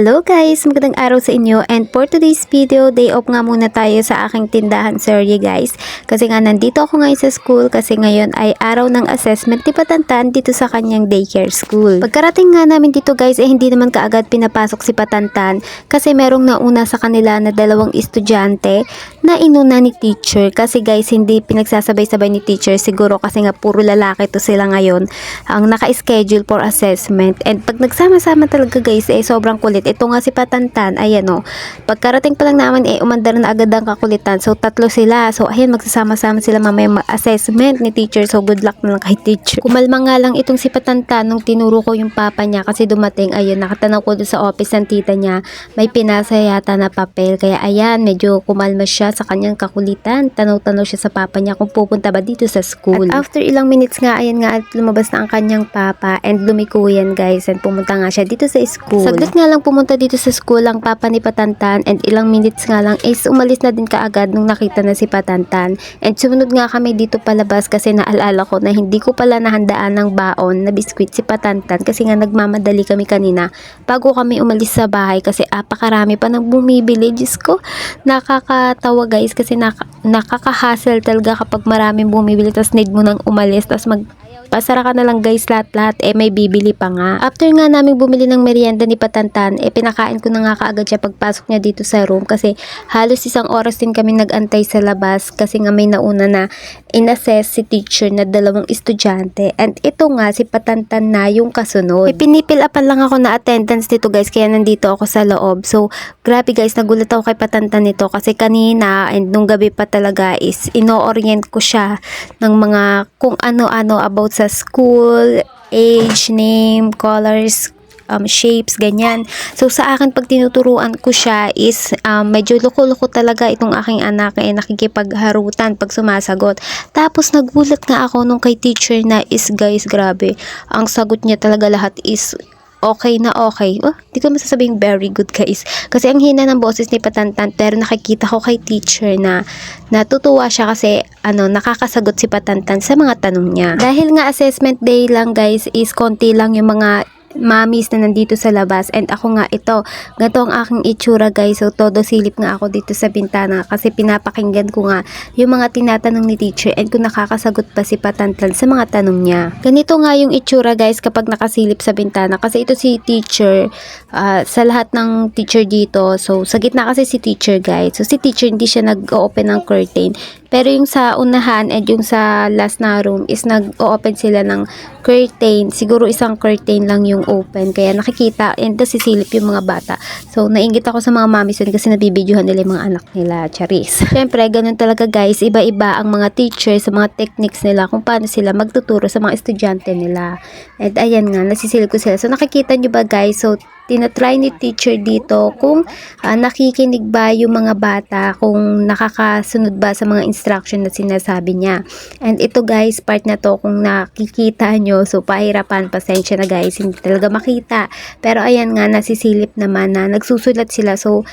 Hello guys! Magandang araw sa inyo and for today's video, day off nga muna tayo sa aking tindahan serye guys. Kasi nga nandito ako ngayon sa school kasi ngayon ay araw ng assessment ni Patantan dito sa kanyang daycare school. Pagkarating nga namin dito guys eh hindi naman kaagad pinapasok si Patantan kasi merong nauna sa kanila na dalawang estudyante na inuna ni teacher kasi guys hindi pinagsasabay-sabay ni teacher siguro kasi nga puro lalaki to sila ngayon ang naka-schedule for assessment and pag nagsama-sama talaga guys eh sobrang kulit ito nga si Patantan. Ayan o pagkarating pa lang naman eh umandar na agad ang kakulitan. So tatlo sila. So ayan magsasama-sama sila mamaya mag-assessment ni teacher. So good luck na lang kay teacher. Kumalma nga lang itong si Patantan nung tinuro ko yung papa niya kasi dumating ayun nakatanaw ko sa office ng tita niya. May pinasa yata na papel. Kaya ayan medyo kumalma siya sa kanyang kakulitan. Tanaw-tanaw siya sa papa niya kung pupunta ba dito sa school. At after ilang minutes nga ayan nga at lumabas na ang kanyang papa and lumiko yan guys and pumunta nga siya dito sa school. Saglit nga lang pumunta dito sa school ang papa ni Patantan and ilang minutes nga lang is umalis na din kaagad nung nakita na si Patantan. And sumunod nga kami dito palabas kasi naalala ko na hindi ko pala nahandaan ng baon na biskwit si Patantan kasi nga nagmamadali kami kanina bago kami umalis sa bahay kasi apakarami pa nang bumibili. Diyos ko nakakatawa guys kasi naka, nakaka-hassle talaga kapag maraming bumibili tapos need mo nang umalis tapos mag Pasara ka na lang guys lahat-lahat eh may bibili pa nga. After nga namin bumili ng merienda ni Patantan eh pinakain ko na nga kaagad siya pagpasok niya dito sa room kasi halos isang oras din kami nagantay sa labas kasi nga may nauna na inassess si teacher na dalawang estudyante and ito nga si Patantan na yung kasunod. Ipinipilapan lang ako na attendance dito guys kaya nandito ako sa loob. So grabe guys nagulat ako kay Patantan nito kasi kanina and nung gabi pa talaga is ino-orient ko siya ng mga kung ano-ano about sa school, age, name, colors, um, shapes, ganyan. So, sa akin, pag tinuturuan ko siya is um, medyo loko-loko talaga itong aking anak eh, nakikipagharutan pag sumasagot. Tapos, nagulat nga ako nung kay teacher na is, guys, grabe. Ang sagot niya talaga lahat is okay na okay. Oh, di ko masasabing very good guys. Kasi ang hina ng boses ni Patantan pero nakikita ko kay teacher na natutuwa siya kasi ano nakakasagot si Patantan sa mga tanong niya. Dahil nga assessment day lang guys is konti lang yung mga mamis na nandito sa labas. And ako nga ito ganito ang aking itsura guys. So todo silip nga ako dito sa bintana kasi pinapakinggan ko nga yung mga tinatanong ni teacher and kung nakakasagot pa si Patantan sa mga tanong niya. Ganito nga yung itsura guys kapag nakasilip sa bintana kasi ito si teacher ah, sa lahat ng teacher dito. So sa gitna kasi si teacher guys. So si teacher hindi siya nag-open ng curtain pero yung sa unahan and yung sa last na room is nag-open sila ng curtain. Siguro isang curtain lang yung open. Kaya nakikita and tas sisilip yung mga bata. So, nainggit ako sa mga mami soon kasi nabibidyohan nila yung mga anak nila. Charis. Siyempre, ganun talaga guys. Iba-iba ang mga teachers sa mga techniques nila kung paano sila magtuturo sa mga estudyante nila. And ayan nga, nasisilip ko sila. So, nakikita nyo ba guys? So, tinatry ni teacher dito kung ah, nakikinig ba yung mga bata, kung nakakasunod ba sa mga instruction na sinasabi niya. And ito guys, part na to kung nakikita nyo, so pahirapan, pasensya na guys, hindi talaga makita. Pero ayan nga, nasisilip naman na nagsusulat sila. So,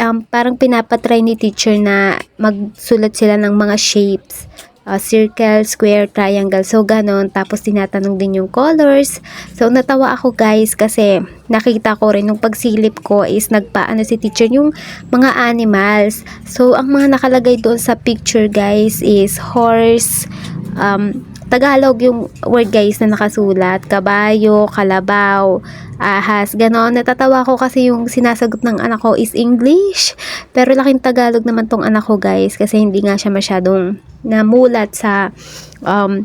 um, parang pinapatry ni teacher na magsulat sila ng mga shapes uh, circle, square, triangle. So, ganon. Tapos, tinatanong din yung colors. So, natawa ako guys kasi nakita ko rin nung pagsilip ko is nagpaano si teacher yung mga animals. So, ang mga nakalagay doon sa picture guys is horse, um, Tagalog yung word guys na nakasulat, kabayo, kalabaw, ahas, ganon. Natatawa ko kasi yung sinasagot ng anak ko is English. Pero laking Tagalog naman tong anak ko guys kasi hindi nga siya masyadong namulat sa um,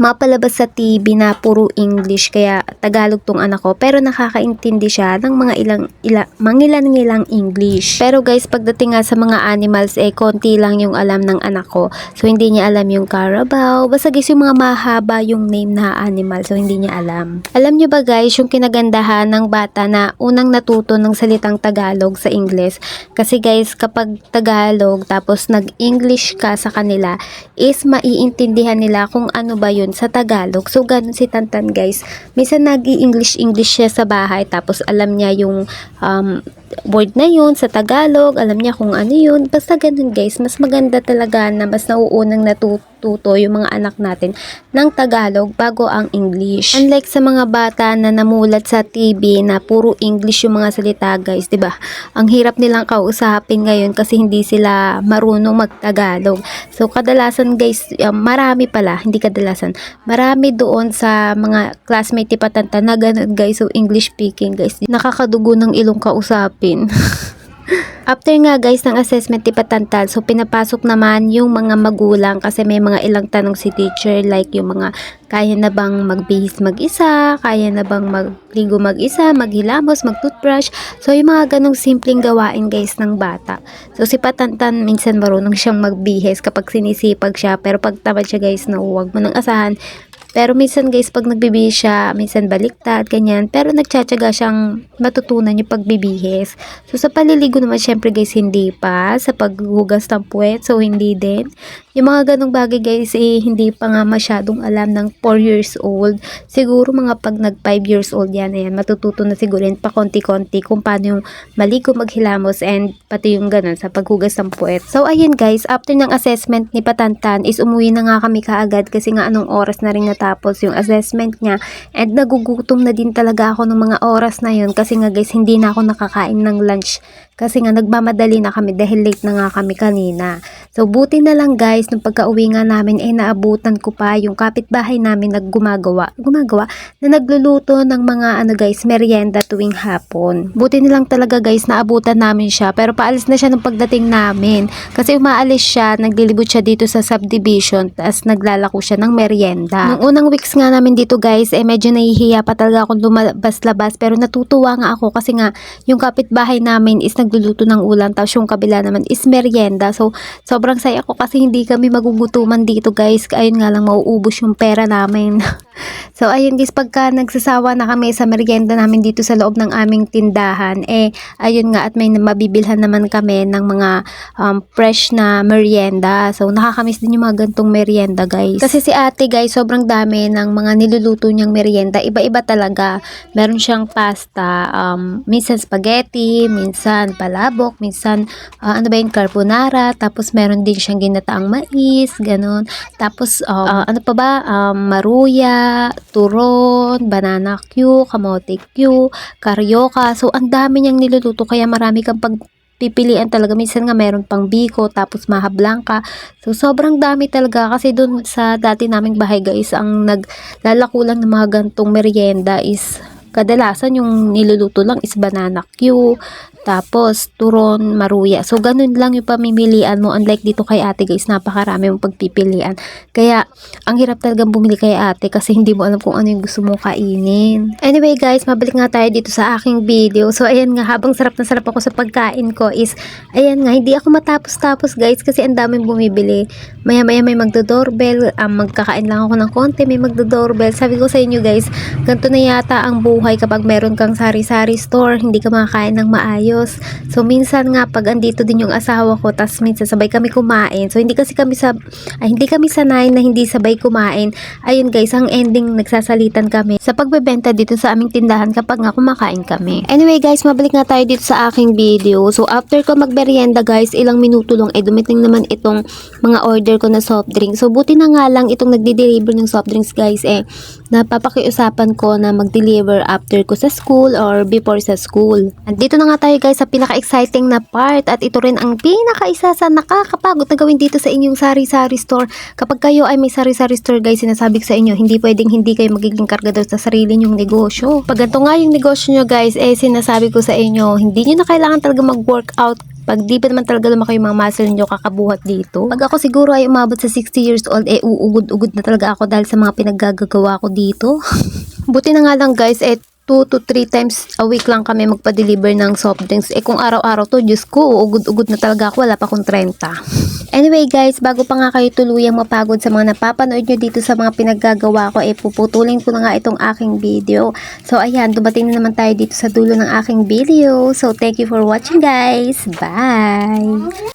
mapalabas sa TV na puro English kaya Tagalog tong anak ko. Pero nakakaintindi siya ng mga ilang ila, mangilan ilang English. Pero guys pagdating nga sa mga animals eh konti lang yung alam ng anak ko. So hindi niya alam yung Carabao. Basta guys yung mga mahaba yung name na animal so hindi niya alam. Alam niyo ba guys yung kinagandahan ng bata na unang natuto ng salitang Tagalog sa English kasi guys kapag Tagalog tapos nag-English ka sa kanila is maiintindihan nila kung ano ba yun sa Tagalog. So, ganun si Tantan guys. Minsan nag english english siya sa bahay tapos alam niya yung um, word na yun sa Tagalog, alam niya kung ano yun. Basta ganun guys, mas maganda talaga na mas nauunang natututo yung mga anak natin ng Tagalog bago ang English. Unlike sa mga bata na namulat sa TV na puro English yung mga salita guys, 'di ba? Ang hirap nilang kausapin ngayon kasi hindi sila marunong magtagalog. So kadalasan guys, um, marami pala, hindi kadalasan. Marami doon sa mga classmate Patanta na ganun guys, so English speaking guys. Nakakadugo ng ilong kausapin. After nga guys ng assessment ni Patantal, so pinapasok naman yung mga magulang kasi may mga ilang tanong si teacher like yung mga kaya na bang magbihis mag-isa, kaya na bang magligo mag-isa, maghilamos, mag-toothbrush. So yung mga ganong simpleng gawain guys ng bata. So si Patantan minsan marunong siyang magbihis kapag sinisipag siya pero pag tamad siya guys na huwag mo nang asahan pero minsan guys, pag nagbibihis siya, minsan baliktad, ganyan. Pero nagtsatsaga siyang matutunan yung pagbibihis. So sa paliligo naman, syempre guys, hindi pa. Sa paghugas ng puwet, so hindi din. Yung mga ganong bagay guys, eh, hindi pa nga masyadong alam ng 4 years old. Siguro mga pag nag 5 years old yan, ayan, matututo na siguro yan pa konti-konti kung paano yung maligo, maghilamos, and pati yung ganun sa paghugas ng puwet. So ayun guys, after ng assessment ni Patantan is umuwi na nga kami kaagad kasi nga anong oras na rin natapos yung assessment niya. And nagugutom na din talaga ako ng mga oras na yun kasi nga guys, hindi na ako nakakain ng lunch kasi nga nagmamadali na kami dahil late na nga kami kanina. So buti na lang guys, nung pagka-uwi nga namin ay naabutan ko pa yung kapitbahay namin naggumagawa, gumagawa na nagluluto ng mga ano guys, merienda tuwing hapon. Buti na lang talaga guys, naabutan namin siya pero paalis na siya nung pagdating namin kasi umaalis siya, naglilibot siya dito sa subdivision tas naglalako siya ng merienda. Nung unang weeks nga namin dito guys, eh medyo nahihiya pa talaga akong lumabas-labas pero natutuwa nga ako kasi nga yung kapitbahay namin is nagluluto ng ulam tapos yung kabila naman is merienda. So sobrang saya ko kasi hindi kami magugutuman dito guys. Ayun nga lang mauubos yung pera namin. so ayun guys, pagka nagsasawa na kami sa merienda namin dito sa loob ng aming tindahan, eh ayun nga at may mabibilhan naman kami ng mga um, fresh na merienda. So nakakamiss din yung mga gantong merienda guys. Kasi si ate guys, sobrang dami ng mga niluluto niyang merienda. Iba-iba talaga. Meron siyang pasta, um, minsan spaghetti, minsan palabok, minsan ah, ano ba yun, carbonara, tapos meron din siyang ginataang mais, ganun. Tapos um, ah, ano pa ba, um, maruya, turon, banana Q, kamote Q, karyoka. So ang dami niyang niluluto kaya marami kang pag pipilian talaga. Minsan nga meron pang biko, tapos maha blanca. So, sobrang dami talaga kasi dun sa dati naming bahay guys, ang naglalako lang ng mga gantong merienda is kadalasan yung niluluto lang is banana Q, tapos turon, maruya. So, ganun lang yung pamimilian mo. Unlike dito kay ate guys, napakarami mong pagpipilian. Kaya, ang hirap talagang bumili kay ate kasi hindi mo alam kung ano yung gusto mo kainin. Anyway guys, mabalik nga tayo dito sa aking video. So, ayan nga, habang sarap na sarap ako sa pagkain ko is, ayan nga, hindi ako matapos-tapos guys kasi ang daming bumibili. Maya-maya may magdo-doorbell, um, magkakain lang ako ng konti, may magdo-doorbell. Sabi ko sa inyo guys, ganito na yata ang buhay kapag meron kang sari-sari store, hindi ka makakain ng maayos. So, minsan nga, pag andito din yung asawa ko, tas minsan sabay kami kumain. So, hindi kasi kami sa, ay, hindi kami sanay na hindi sabay kumain. Ayun guys, ang ending, nagsasalitan kami sa pagbebenta dito sa aming tindahan kapag nga kumakain kami. Anyway guys, mabalik nga tayo dito sa aking video. So, after ko magmerienda guys, ilang minuto lang, eh, dumating naman itong mga order ko na soft drink. So, buti na nga lang itong nagde-deliver ng soft drinks guys, eh, napapakiusapan ko na mag-deliver after ko sa school or before sa school. Andito na nga tayo guys sa pinaka-exciting na part at ito rin ang pinaka-isa sa nakakapagod na gawin dito sa inyong sari-sari store. Kapag kayo ay may sari-sari store guys, sinasabi ko sa inyo, hindi pwedeng hindi kayo magiging kargador sa sarili nyong negosyo. Pag ganito nga yung negosyo nyo guys, eh sinasabi ko sa inyo, hindi nyo na kailangan talaga mag-workout pag di pa naman talaga lumaki yung mga muscle nyo kakabuhat dito. Pag ako siguro ay umabot sa 60 years old, eh uugod-ugod na talaga ako dahil sa mga pinaggagawa ko dito. Buti na nga lang guys, eh 2 to 3 times a week lang kami magpa-deliver ng soft drinks. Eh kung araw-araw to, Diyos ko, ugod-ugod na talaga ako, wala pa akong 30. Anyway guys, bago pa nga kayo tuluyang mapagod sa mga napapanood nyo dito sa mga pinaggagawa ko, eh puputulin ko na nga itong aking video. So ayan, dumating na naman tayo dito sa dulo ng aking video. So thank you for watching guys. Bye!